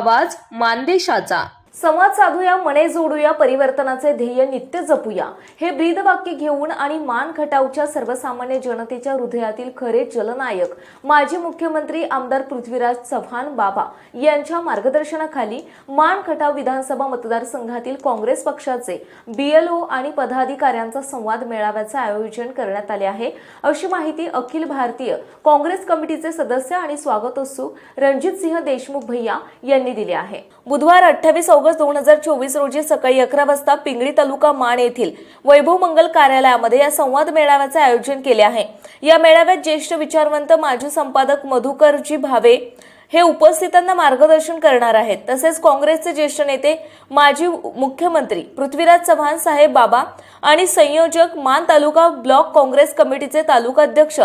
आवाज मानदेशाचा. संवाद साधूया मने जोडूया परिवर्तनाचे ध्येय नित्य जपूया. हे ब्रीद वाक्य घेऊन आणि मान खटावच्या सर्वसामान्य जनतेच्या हृदयातील खरे जलनायक माजी मुख्यमंत्री आमदार पृथ्वीराज चव्हाण बाबा यांच्या मार्गदर्शनाखाली मान खटाव विधानसभा मतदारसंघातील काँग्रेस पक्षाचे बीएलओ आणि पदाधिकाऱ्यांचा संवाद मेळाव्याचे आयोजन करण्यात आले आहे. अशी माहिती अखिल भारतीय काँग्रेस कमिटीचे सदस्य आणि स्वागतोत्सुक रणजित सिंह देशमुख भैया यांनी दिले आहे. बुधवार अठ्ठावीस ऑगस्ट दोन हजार चोवीस रोजी सकाळी अकरा वाजता पिंगळी तालुका माण येथील वैभव मंगल कार्यालयामध्ये या संवाद मेळाव्याचे आयोजन केले आहे. या मेळाव्यात ज्येष्ठ विचारवंत माजी संपादक मधुकरजी भावे हे उपस्थितांना मार्गदर्शन करणार आहेत. तसेच काँग्रेसचे ज्येष्ठ नेते माजी मुख्यमंत्री पृथ्वीराज चव्हाण साहेब बाबा आणि संयोजक मान तालुका ब्लॉक काँग्रेस कमिटीचे तालुका अध्यक्ष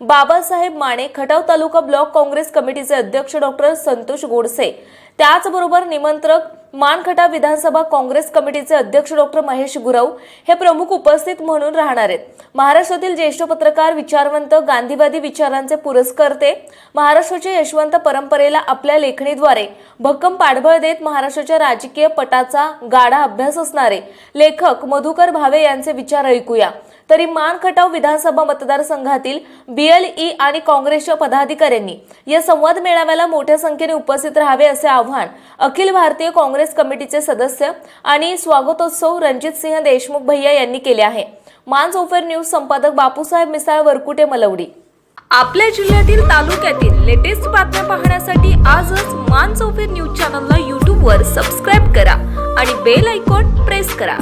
बाबासाहेब माने खटाव तालुका ब्लॉक काँग्रेस कमिटीचे अध्यक्ष डॉक्टर संतोष गोडसे त्याचबरोबर निमंत्रक मानखटा विधानसभा काँग्रेस कमिटीचे अध्यक्ष डॉक्टर महेश गुरव हे प्रमुख उपस्थित म्हणून राहणार आहेत. महाराष्ट्रातील ज्येष्ठ पत्रकार विचारवंत गांधीवादी विचारांचे पुरस्कर्ते महाराष्ट्राच्या यशवंत परंपरेला आपल्या लेखणीद्वारे भक्कम पाठबळ देत महाराष्ट्राच्या राजकीय पटाचा गाढा अभ्यास असणारे लेखक मधुकर भावे यांचे विचार ऐकूया. तरी मान खटाव विधानसभा मतदारसंघातील बीएलई आणि काँग्रेसच्या पदाधिकाऱ्यांनी या संवाद मेळाव्याला मोठ्या संख्येने उपस्थित राहावे असे आव्हान अखिल भारतीय काँग्रेस कमिटीचे सदस्य आणि स्वागतोत्सव रणजित सिंह देशमुख भैया यांनी केले आहे. मान ओफेर न्यूज संपादक बापूसाहेब मिसाळ वरकुटे मलवडी. आपल्या जिल्ह्यातील तालुक्यातील लेटेस्ट बातम्या पाहण्यासाठी आजच मान चौफेर न्यूज चॅनलला यूट्यूबवर सबस्क्राईब करा आणि बेल आयकॉन प्रेस करा.